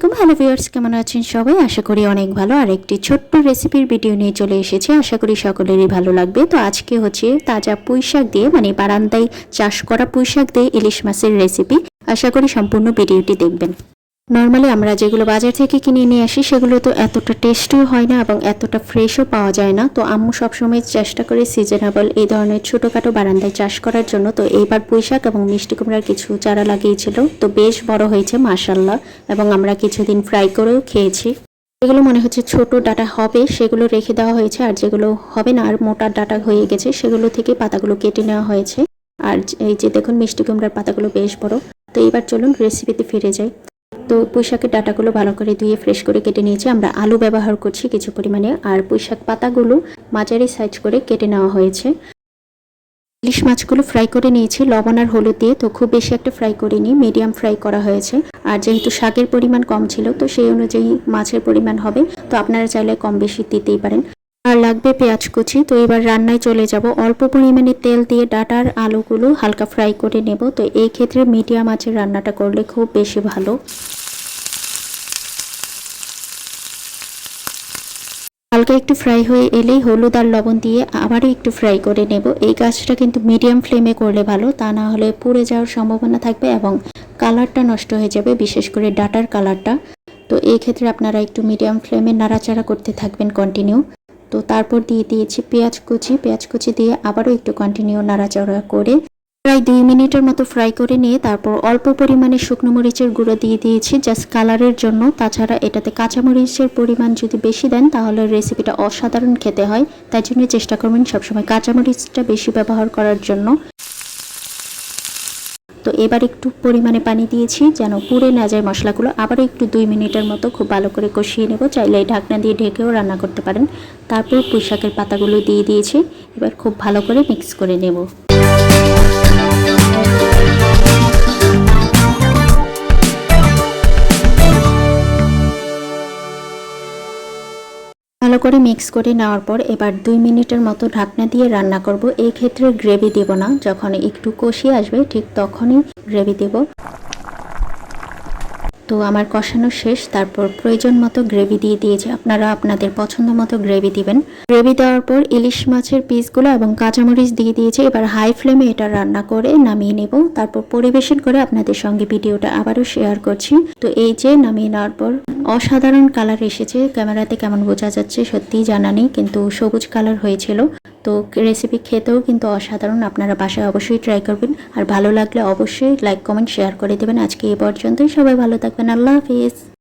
আলাইকুম। Hello viewers কেমন আছেন সবাই? আশা করি অনেক ভালো। আর একটি ছোট্ট রেসিপির ভিডিও নিয়ে চলে এসেছি। আশা করি সকলেরই ভালো লাগবে। তো আজকে হচ্ছে তাজা পুঁই শাক দিয়ে মানে বারান্দায় চাষ করা পুঁই শাক দিয়ে ইলিশ মাছের রেসিপি আশা করি সম্পূর্ণ ভিডিওটি দেখবেন। নর্মালি আমরা যেগুলো বাজার থেকে কিনে নিয়ে আসি, সেগুলো তো এতটা টেস্টিও হয় না এবং এতটা ফ্রেশও পাওয়া যায় না। তো আম্মু সবসময় চেষ্টা করে সিজনেবল এই ধরনের ছোটোখাটো বারান্দায় চাষ করার জন্য। তো এইবার পুঁইশাক এবং মিষ্টি কুমড়ার কিছু চারা লাগিয়েছিল। তো বেশ বড় হয়েছে মাসাল্লাহ এবং আমরা কিছুদিন ফ্রাই করেও খেয়েছি। যেগুলো মনে হচ্ছে ছোট ডাটা হবে, সেগুলো রেখে দেওয়া হয়েছে। আর যেগুলো হবে না, আর মোটা ডাটা হয়ে গেছে, সেগুলো থেকে পাতাগুলো কেটে নেওয়া হয়েছে। আর এই যে দেখুন, মিষ্টি কুমড়ার পাতাগুলো বেশ বড়। তো এবার চলুন রেসিপিতে ফিরে যাই। তো পুঁইশাকের ডাটাগুলো ভালো করে ধুয়ে ফ্রেশ করে কেটে নিয়েছি। আমরা আলু ব্যবহার করছি কিছু পরিমাণে। আর পুঁইশাক পাতাগুলো মাঝারি সাইজ করে কেটে নেওয়া হয়েছে। ইলিশ মাছগুলো ফ্রাই করে নিয়েছি। লবণ আর হলুদ দিয়ে তো খুব বেশি একটা ফ্রাই করিনি মিডিয়াম ফ্রাই করা হয়েছে। আর যেহেতু শাকের পরিমাণ কম ছিল, তো সেই অনুযায়ী মাছের পরিমাণ হবে। তো আপনারা চাইলে কম বেশি দিতেই পারেন। আর লাগবে পেঁয়াজ কুচি। তো এবার রান্নায় চলে যাব। অল্প পরিমাণে তেল দিয়ে ডাটার আলুগুলো হালকা ফ্রাই করে নেব। তো এই ক্ষেত্রে মিডিয়াম আঁচে রান্নাটা করলে খুব বেশি ভালো। হালকা একটু ফ্রাই হয়ে এলেই হলুদ আর লবণ দিয়ে আবারও একটু ফ্রাই করে নেব। এই কাজটা কিন্তু মিডিয়াম ফ্লেমে করলে ভালো, তা না হলে পুড়ে যাওয়ার সম্ভাবনা থাকবে এবং কালারটা নষ্ট হয়ে যাবে, বিশেষ করে ডাটার কালারটা তো এই ক্ষেত্রে আপনারা একটু মিডিয়াম ফ্লেমে নাড়াচাড়া করতে থাকবেন কন্টিনিউ তো তারপর দিয়ে দিয়েছি পেঁয়াজ কুচি। পেঁয়াজ কুচি দিয়ে আবারও একটু কন্টিনিউ নাড়াচাড়া করে প্রায় দুই মিনিটের মতো ফ্রাই করে নিয়ে তারপর অল্প পরিমাণে শুকনো মরিচের গুঁড়ো দিয়ে দিয়েছি জাস্ট কালারের জন্য। তাছাড়া এটাতে কাঁচামরিচের পরিমাণ যদি বেশি দেন, তাহলে রেসিপিটা অসাধারণ খেতে হয়। তাই জন্য চেষ্টা করবেন সবসময় কাঁচামরিচটা বেশি ব্যবহার করার জন্য। তো এবার একটু পরিমাণে পানি দিয়েছি, যেন পুড়ে না যায় মশলাগুলো। আবার একটু দুই মিনিটের মতো খুব ভালো করে কষিয়ে নেব। চাইলে ঢাকনা দিয়ে ঢেকেও রান্না করতে পারেন। তারপর পুঁইশাকের পাতাগুলো দিয়ে দিয়েছি। এবার খুব ভালো করে মিক্স করে নেব। ভালো করে মিক্স করে নেওয়ার পর এবার দুই মিনিটের মতো ঢাকনা দিয়ে রান্না করব। এই ক্ষেত্রে গ্রেভি দেব না। যখন একটু কষিয়ে আসবে, ঠিক তখনই গ্রেভি দেব। তো আমার কষানো শেষ, তারপর প্রয়োজন মতো গ্রেভি দিয়ে দিয়েছি। আপনারা আপনাদের পছন্দ মতো গ্রেভি দিবেন। গ্রেভি দেওয়ার পর ইলিশ মাছের পিসগুলো এবং কাঁচামরিচ দিয়ে দিয়েছি। এবার হাই ফ্লেমে এটা রান্না করে নামিয়ে নেব। তারপর পরিবেশন করে আপনাদের সঙ্গে ভিডিওটা আবারও শেয়ার করছি। তো এই যে নামিয়ে নেওয়ার পর অসাধারণ কালার এসেছে। ক্যামেরাতে কেমন বোঝা যাচ্ছে সত্যিই জানা নেই, কিন্তু সবুজ কালার হয়েছিল। তো রেসিপি খেতেও কিন্তু অসাধারণ। আপনারা বাসায় অবশ্যই ট্রাই করবেন। আর ভালো লাগলে অবশ্যই লাইক কমেন্ট শেয়ার করে দেবেন। আজকে এ পর্যন্তই। সবাই ভালো থাকবেন। আল্লাহ হাফিজ।